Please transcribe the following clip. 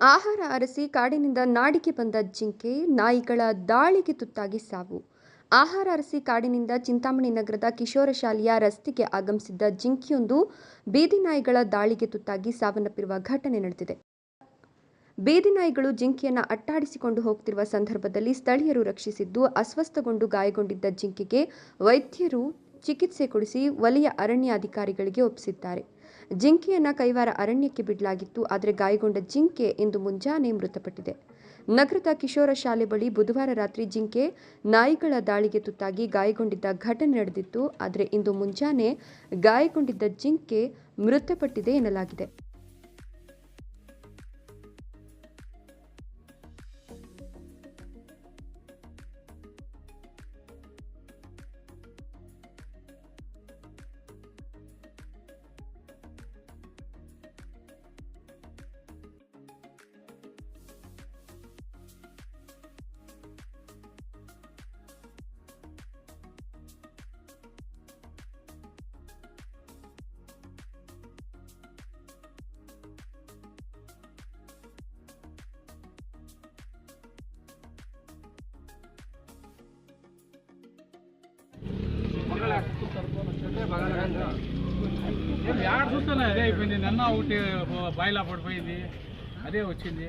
ಆಹಾರ ಅರಸಿ ಕಾಡಿನಿಂದ ನಾಡಿಗೆ ಬಂದ ಜಿಂಕೆ ನಾಯಿಗಳ ದಾಳಿಗೆ ತುತ್ತಾಗಿ ಸಾವು. ಆಹಾರ ಅರಸಿ ಕಾಡಿನಿಂದ ಚಿಂತಾಮಣಿ ನಗರದ ಕಿಶೋರ ಶಾಲೆಯ ರಸ್ತೆಗೆ ಆಗಮಿಸಿದ್ದ ಜಿಂಕೆಯೊಂದು ಬೀದಿ ನಾಯಿಗಳ ದಾಳಿಗೆ ತುತ್ತಾಗಿ ಸಾವನ್ನಪ್ಪಿರುವ ಘಟನೆ ನಡೆದಿದೆ. ಬೀದಿ ನಾಯಿಗಳು ಜಿಂಕೆಯನ್ನು ಅಟ್ಟಾಡಿಸಿಕೊಂಡು ಹೋಗ್ತಿರುವ ಸಂದರ್ಭದಲ್ಲಿ ಸ್ಥಳೀಯರು ರಕ್ಷಿಸಿದ್ದು, ಅಸ್ವಸ್ಥಗೊಂಡು ಗಾಯಗೊಂಡಿದ್ದ ಜಿಂಕೆಗೆ ವೈದ್ಯರು ಚಿಕಿತ್ಸೆ ಕೊಡಿಸಿ ವಲಯ ಅರಣ್ಯಾಧಿಕಾರಿಗಳಿಗೆ ಒಪ್ಪಿಸಿದ್ದಾರೆ. ಜಿಂಕೆಯನ್ನು ಕೈವಾರ ಅರಣ್ಯಕ್ಕೆ ಬಿಡಲಾಗಿತ್ತು, ಆದರೆ ಗಾಯಗೊಂಡ ಜಿಂಕೆ ಇಂದು ಮುಂಜಾನೆ ಮೃತಪಟ್ಟಿದೆ. ನಗರದ ಕಿಶೋರ ಶಾಲೆ ಬಳಿ ಬುಧವಾರ ರಾತ್ರಿ ಜಿಂಕೆ ನಾಯಿಗಳ ದಾಳಿಗೆ ತುತ್ತಾಗಿ ಗಾಯಗೊಂಡಿದ್ದ ಘಟನೆ ನಡೆದಿತ್ತು, ಆದರೆ ಇಂದು ಮುಂಜಾನೆ ಗಾಯಗೊಂಡಿದ್ದ ಜಿಂಕೆ ಮೃತಪಟ್ಟಿದೆ ಎನ್ನಲಾಗಿದೆ. యాడ చూస్తున్నా అదే అయిపోయింది. నిన్న ఒకటి బాయిలా పడిపోయింది అదే వచ్చింది.